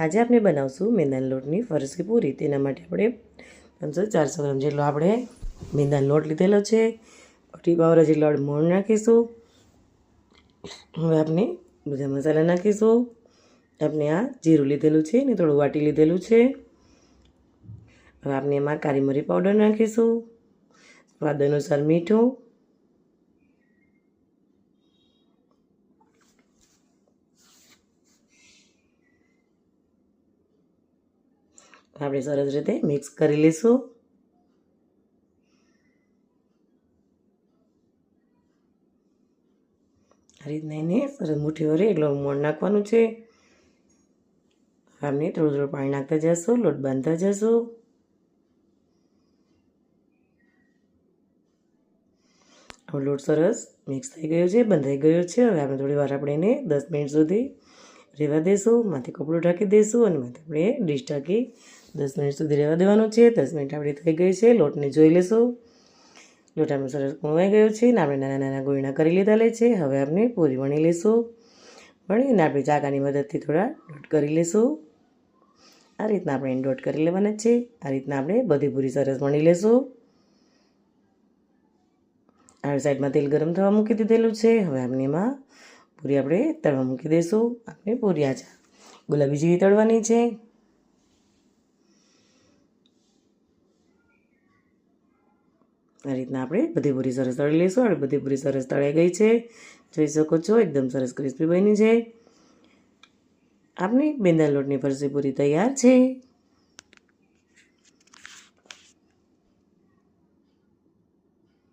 આજે આપણે બનાવશું મેંદાના લોટની ફરસી પૂરી. તેના માટે આપણે પાંચસો ચારસો ગ્રામ જેટલો આપણે મેંદાનો લોટ લીધેલો છે. અઢી પાવરા જેટલો આપણે મોણ નાખીશું. હવે આપણે બધા મસાલા નાખીશું. આપણે આ જીરું લીધેલું છે ને થોડું વાટી લીધેલું છે. હવે આપણે એમાં કાળી મરી પાવડર નાખીશું. સ્વાદ અનુસાર મીઠું. આપણે સરસ રીતે મિક્સ કરી લઈશું. આ રીતના એને સરસ મુઠ્ઠી વરે એટલો મોણ નાખવાનું છે. આપણે થોડું થોડું પાણી નાખતા જશું, લોટ બાંધતા જશું. લોટ સરસ મિક્સ થઈ ગયો છે, બંધાઈ ગયો છે. હવે આપણે થોડી વાર આપણે એને દસ મિનિટ સુધી રહેવા દઈશું માથે કપડું ઢાંકી દઈશું અને માથે આપણે ડીશ ઢાંકી દસ મિનિટ સુધી રહેવા દેવાનું છે. દસ મિનિટ આપણી થઈ ગઈ છે. લોટને જોઈ લઈશું લોટ સરસ કૂવાઈ ગયો છે ને આપણે નાના નાના ગોળીના કરી લીધા લે છે. હવે આપણે પૂરી વણી લઈશું વણીને આપણે ચાકાની મદદથી થોડા ડોટ કરી લઈશું આ રીતના આપણે એને ડોટ કરી લેવાના છે. આ રીતના આપણે બધી પૂરી સરસ વણી લઈશું આ સાઈડમાં તેલ ગરમ થવા મૂકી દીધેલું છે. હવે આપણે એમાં પૂરી આપણે તળવા મૂકી દઈશું. આપણે પૂરી આચા ગુલાબી જેવી તળવાની છે. આ રીતના આપણે બધી પૂરી સરસ તળી લઈશું. અને બધી પૂરી સરસ તળાઈ ગઈ છે. જોઈ શકો છો, એકદમ સરસ ક્રિસ્પી બની છે. આપણી બેંદા લોટની ફરસી પૂરી તૈયાર છે.